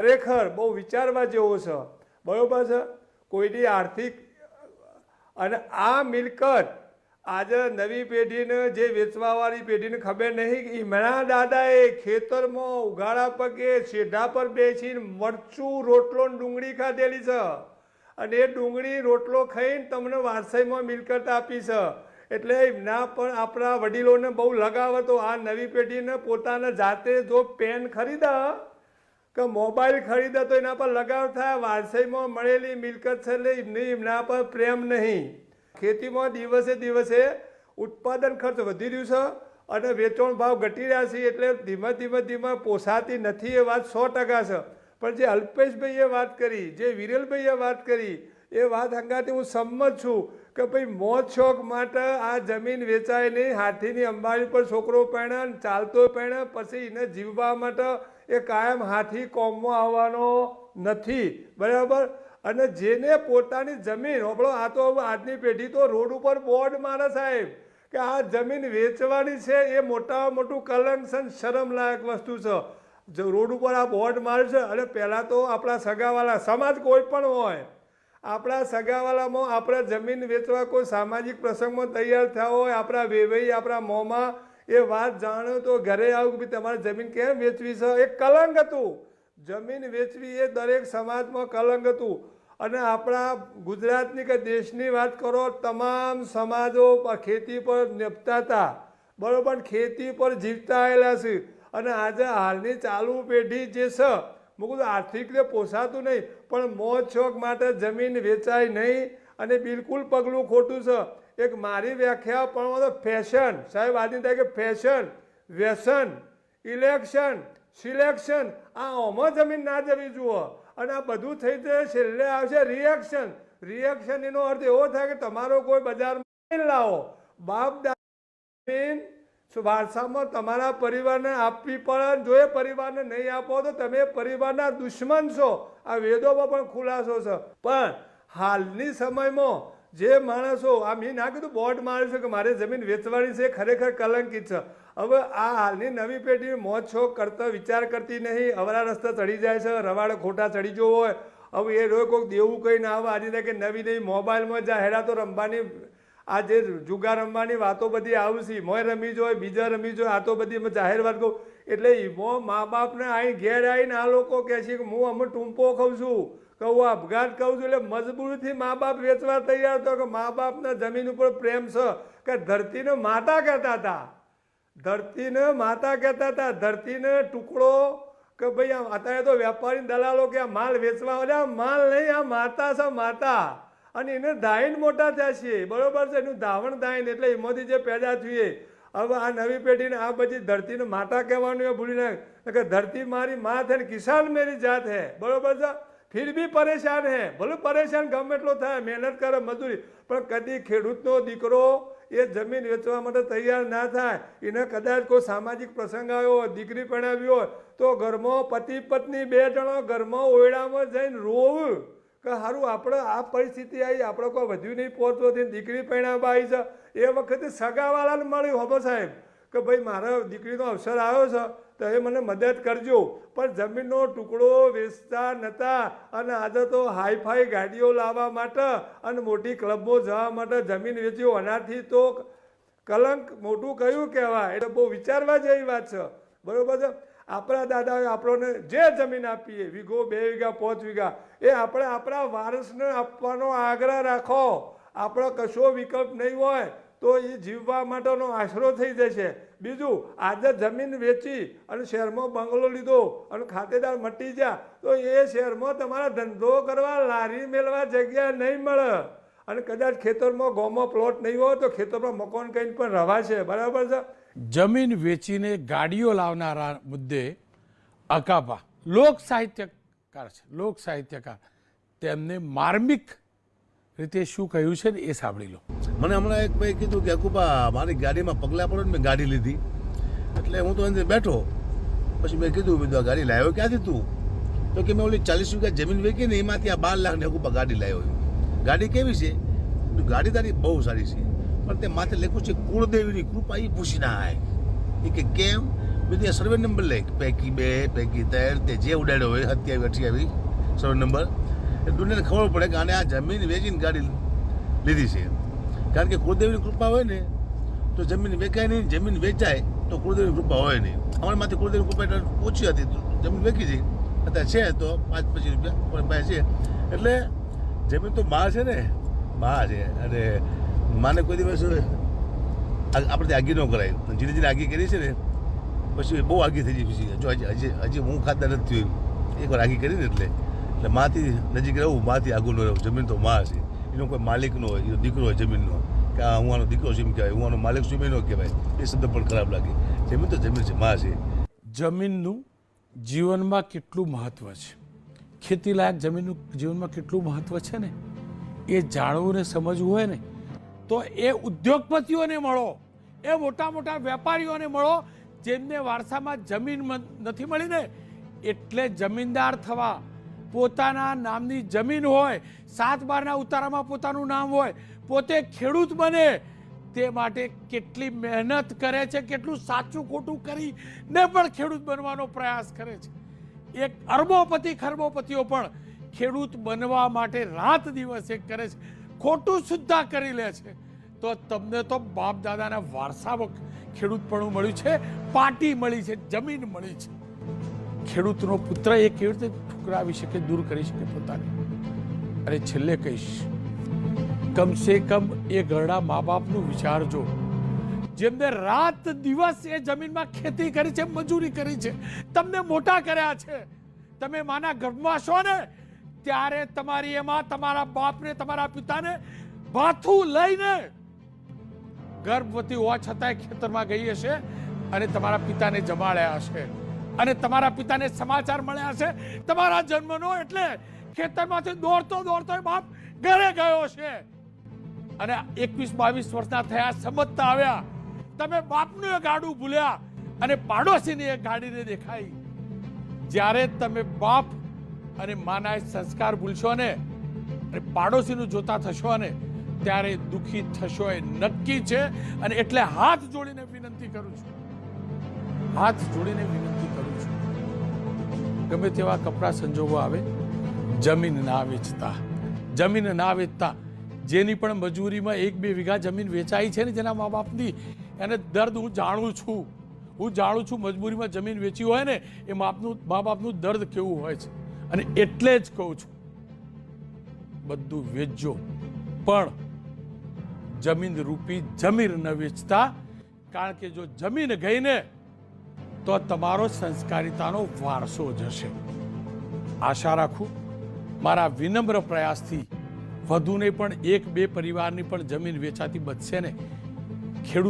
ખરેખર બહુ વિચારવા જેવો છે. બરોબર છે? કોઈની આર્થિક અને આ મિલકત આજે નવી પેઢીને જે વેચવાવાળી પેઢીને ખબર નહીં એમના દાદાએ ખેતરમાં ઉઘાડા પગે શેઢા પર બેસીને મરચું, રોટલો ડુંગળી ખાધેલી છે. અને એ ડુંગળી, રોટલો ખાઈને તમને વારસાઈમાં મિલકત આપી છે. એટલે એમના પણ આપણા વડીલોને બહુ લગાવ હતો. આ નવી પેઢીને પોતાના જાતે જો પેન ખરીદા કે મોબાઈલ ખરીદે તો એના પર લગાવ થાય, વારસાઈમાં મળેલી મિલકત છે એટલે એમની એમના પર પ્રેમ નહીં. ખેતીમાં દિવસે દિવસે ઉત્પાદન ખર્ચ વધી રહ્યું છે અને વેચાણ ભાવ ઘટી રહ્યા છે એટલે ધીમે ધીમે ધીમે પોસાતી નથી એ વાત સો ટકા છે. પણ જે અલ્પેશભાઈએ વાત કરી, જે વિરલભાઈએ વાત કરી, એ વાત અંગાથી હું સંમત છું કે ભાઈ મોજ શોખ માટે આ જમીન વેચાય નહીં હાથીની અંબાડી પર છોકરો પહેણે ચાલતો પહેણે, પછી એને જીવવા માટે એ કાયમ હાથી કોમમાં આવવાનો નથી. બરાબર? અને જેને પોતાની જમીન આપણો આ તો આજની પેઢી તો રોડ ઉપર બોર્ડ મારે સાહેબ, કે આ જમીન વેચવાની છે, એ મોટામાં મોટું કલંક છે શરમલાયક વસ્તુ છે. જો રોડ ઉપર આ બોર્ડ મારે છે, અને પહેલાં તો આપણા સગાવાલા, સમાજ કોઈ પણ હોય, આપણા સગાવાલામાં આપણે જમીન વેચવા કોઈ સામાજિક પ્રસંગમાં તૈયાર થયા હોય, આપણા વેવાઈ, આપણા મોંમાં એ વાત જાણો તો ઘરે આવું કે તમારે જમીન કેમ વેચવી છે? એ કલંક હતું. જમીન વેચવી એ દરેક સમાજમાં કલંક હતું. અને આપણા ગુજરાતની કે દેશની વાત કરો, તમામ સમાજો ખેતી પર નિપતા હતા બરાબર, ખેતી પર જીવતા આવેલા છે. અને આજે હાલની ચાલુ પેઢી જે છે મૂકું તો આર્થિક રીતે પોસાતું નહીં, પણ મોજ શોખ માટે જમીન વેચાય નહીં અને બિલકુલ પગલું ખોટું છે એક મારી વ્યાખ્યા પણ ફેશન, સાહેબ આજની તારીખે ફેશન, વ્યસન, ઇલેક્શન, સિલેક્શન, આ ઓમાં જમીન ના જવી જુઓ. અને આ બધું થઈ જાય છેલ્લે આવશે રિએક્શન રિએક્શન એનો અર્થ એવો થાય કે તમારો કોઈ બજારમાં લાવો. બાપ જમીન વારસામાં તમારા પરિવારને આપવી પડે જો એ પરિવારને નહીં આપો તો તમે પરિવારના દુશ્મન છો. આ વેદોમાં પણ ખુલાસો છે. પણ હાલની સમયમાં જે માણસો, આ મેં ના કીધું બોર્ડ માર્યું છે કે મારે જમીન વેચવાની છે, ખરેખર કલંકિત છે. હવે આ હાલની નવી પેઢી મોજ શોખ કરતા વિચાર કરતી નહીં, અવરા રસ્તા ચડી જાય છે, રવાડે ખોટા ચડી જવો હોય. હવે એ રોય કોઈક દેવું કહીને આવે આજે કે નવી નવી મોબાઈલમાં જા હેડા તો રમવાની, આ જે જુગાર રમવાની વાતો બધી આવશે મોય રમી જોઈએ બીજા રમી જોઈએ આ તો બધી જાહેર વાત કહું. એટલે ઈમો મા બાપને અહીં ઘેર આવીને આ લોકો કહે છે કે હું અમે ટૂંપો ખાઉં છું. કે હું આપઘાત કહું છું એટલે મજબૂરીથી મા બાપ વેચવા તૈયાર હતો કે મા બાપના જમીન ઉપર પ્રેમ છે કે ધરતીને માતા કહેતા હતા. ધરતીને માતા કહેતા હતા. ધરતીને ટુકડો કે ભાઈ આમ અત્યારે તો વેપારી દલાલો કે આ માલ વેચવા આવે, આ માલ નહીં, આ માતા છે, માતા. અને એને ધાઈન મોટા થયા છીએ. બરોબર છે? એનું ધાવણ ધાઈન એટલે એમાંથી જે પેદા થઈએ. હવે આ નવી પેઢીને આ બધી ધરતીને માતા કહેવાનું એ ભૂલી નાખ કે ધરતી મારી માં છે ને કિસાન મેરી જાત હે. બરોબર છે? ફિર બી પરેશાન હે ભલે પરેશાન ગમે એટલો થાય મહેનત કરે મજૂરી પણ કદી ખેડૂતનો દીકરો એ જમીન વેચવા માટે તૈયાર ના થાય એને કદાચ કોઈ સામાજિક પ્રસંગ આવ્યો હોય દીકરી પરણાવી હોય તો ઘરમાં પતિ પત્ની બે જણો ઘરમાં ઓયડામાં જઈને રોવું, કે સારું આપણે આ પરિસ્થિતિ આવી આપણે કોઈ વધ્યું નહીં પહોંચતો દીકરી પરણાવવા આવી છે એ વખતે સગાવાળાને મળ્યું હોબો સાહેબ? કે ભાઈ, મારા દીકરીનો અવસર આવ્યો છે, તો એ મને મદદ કરજો. પણ જમીનનો ટુકડો વેચતા નહોતા અને આજે તો હાઈફાઈ ગાડીઓ લાવવા માટે અને મોટી ક્લબો જવા માટે જમીન વેચ્યો. આનાથી તો કલંક મોટું કયું કહેવાય? એટલે બહુ વિચારવા જેવી વાત છે. બરાબર છે? આપણા દાદાએ આપણને જે જમીન આપીએ, વીઘો, બે વીઘા, પાંચ વીઘા, એ આપણે આપણા વારસને આપવાનો આગ્રહ રાખો. આપણો કશો વિકલ્પ નહીં હોય. તો એ જીવવા માટેનો આશરો થઈ જશે. બીજું, આજે જમીન વેચી અને શહેરમાં બંગલો લીધો અને ખાતેદાર મટી ગયા, તો એ શહેરમાં તમારા ધંધો કરવા લારી મેળવા જગ્યા નહીં મળે. અને કદાચ ખેતરમાં ગોમાં પ્લોટ નહીં હોય તો ખેતરમાં મકાન કંઈ પણ રવાશે. બરાબર છે? જમીન વેચીને ગાડીઓ લાવનારા મુદ્દે અકાપા લોક સાહિત્યકાર છે, લોક સાહિત્યકાર. તેમને માર્મિક રીતે શું કહ્યું છે ને એ સાંભળી લો. મને હમણાં એક ભાઈ કીધું કે, અકુબા, મારી ગાડીમાં પગલાં પડો ને મેં ગાડી લીધી. એટલે હું તો અંદર બેઠો. પછી મેં કીધું બીજું આ ગાડી લાવ્યો ક્યાંથી તું? તો કે મેં ઓલી ચાલીસ વીઘા જમીન વેચી ને એમાંથી આ બાર લાખની અકુબા ગાડી લાવ્યો ગાડી કેવી છે? ગાડી તારી બહુ સારી છે, પણ તે માથે લખ્યું છે, કુળદેવીની કૃપા એ પૂછી ના આય. એ કે, કેમ? બીજી સર્વે નંબર લે પૈકી બે, પૈકી ત્રણ, તે જે ઉડાડ્યો હોય અત્યાવી અઠ્યાવી સર્વે નંબર દુનિયાને ખબર પડે કે આને આ જમીન વેચીને ગાડી લીધી છે. કારણ કે કુળદેવીની કૃપા હોય ને, તો જમીન વેચાય નહીં, જમીન વેચાય તો કુળદેવીની કૃપા હોય નહીં. અમારા માથે કુળદેવીની કૃપા એટલે ઓછી હતી જમીન વેચી જઈ અત્યારે છે તો પાંચ પચીસ રૂપિયા, પણ પાસે છે. એટલે જમીન તો માં છે ને માં છે. અને માને કોઈ દિવસ આપણે આગી ન કરાય. ધીરે ધીરે આગી કરી છે ને, પછી બહુ આગી થઈ ગઈ પછી. જો હજી હજી હું ખાતા નથી એકવાર આગી કરીને એટલે. એટલે માથી નજીક રહેવું, માથી આગું ન રહેવું. જમીન તો માં છે. એનો કોઈ માલિકનો હોય દીકરો હોય જમીનનો. કે આ હું આનો દીકરો છે, એમ કહેવાય. હું આનો માલિક છું, એમ ન કહેવાય. એ શબ્દ પણ ખરાબ લાગે. જમીન તો જમીન છે, માં છે. જમીનનું જીવનમાં કેટલું મહત્વ છે? ખેતીલાયક જમીનનું જીવનમાં કેટલું મહત્વ છે ને? એ જાણવું ને સમજવું હોય ને, તો એ ઉદ્યોગપતિઓને મળો. એ મોટા મોટા વેપારીઓને મળો, જેમને વારસામાં જમીન નથી મળી ને, એટલે જમીનદાર થવા. પોતાના નામની જમીન હોય, સાત બારના ઉતારામાં પોતાનું નામ હોય, પોતે ખેડૂત બને, તે માટે કેટલી મહેનત કરે છે, કેટલું સાચું ખોટું કરી ને પણ ખેડૂત બનવાનો પ્રયાસ કરે છે. એક અરબોપતિ ખરબોપતિઓ પણ ખેડૂત બનવા માટે રાત દિવસ એક કરે છે. ખોટું સુદ્ધા કરી લે છે. તો તમને તો બાપ દાદાના વારસામાં ખેડૂતપણું મળ્યું છે, પાટી મળી છે, જમીન મળી છે. ખેડૂતનો પુત્ર એ કેવી રીતે ઠુકરાવી શકે, દૂર કરી શકે પોતાને? અને છેલ્લે કહીશ, કમસે કમ એ ઘરડા મા બાપનું વિચારજો જેમને રાત દિવસ એ જમીનમાં ખેતી કરી છે, મજૂરી કરી છે, તમને મોટા કર્યા છે, તમે માના ગર્ભમાં છો ને, ત્યારે તમારી એમાં તમારા બાપને, તમારા પિતાને ભાથું લઈને ગર્ભવતી હોવા છતાંય ખેતરમાં ગઈ હશે અને તમારા પિતાને જમાડ્યા હશે. અને તમારા પિતાને સમાચાર મળ્યા છે. તમારા જન્મનો એટલે ખેતરમાંથી દોડતો દોડતો બાપ ઘરે ગયો છે. અને એકવીસ બાવીસ વર્ષના થયા, સમજતા આવ્યા. તમે બાપનું એ ગાડું ભૂલ્યા અને પાડોશીની એ ગાડીને દેખાઈ. જ્યારે તમે બાપ અને માના સંસ્કાર ભૂલશો ને, અને પાડોશીનું જોતા થશો ને, ત્યારે દુખી થશો એ નક્કી છે. અને એટલે હાથ જોડીને વિનંતી કરું છું. હાથ જોડીને વિનંતી કરું ગમે તેવા કપરા સંજોગો આવે, જમીન ના વેચતા. જમીન ના વેચતા. જેની પણ મજૂરીમાં એક બે વીઘા જમીન વેચાઈ છે ને જેના મા બાપની એને દર્દ હું જાણું છું. હું જાણું છું મજબૂરીમાં જમીન વેચી હોય ને, એ માપનું મા બાપનું દર્દ કેવું હોય છે. અને એટલે જ કહું છું, બધું વેચજો. પણ જમીન રૂપી જમીન ન વેચતા. કારણ કે જો જમીન ગઈ ને તો તમારો સંસ્કારિતાનો વારસો જશે. આશા રાખું, મારા વિનમ્ર પ્રયાસથી વધુને પણ એક બે પરિવારની પણ જમીન વેચાતી બચશે ને. ખેડૂત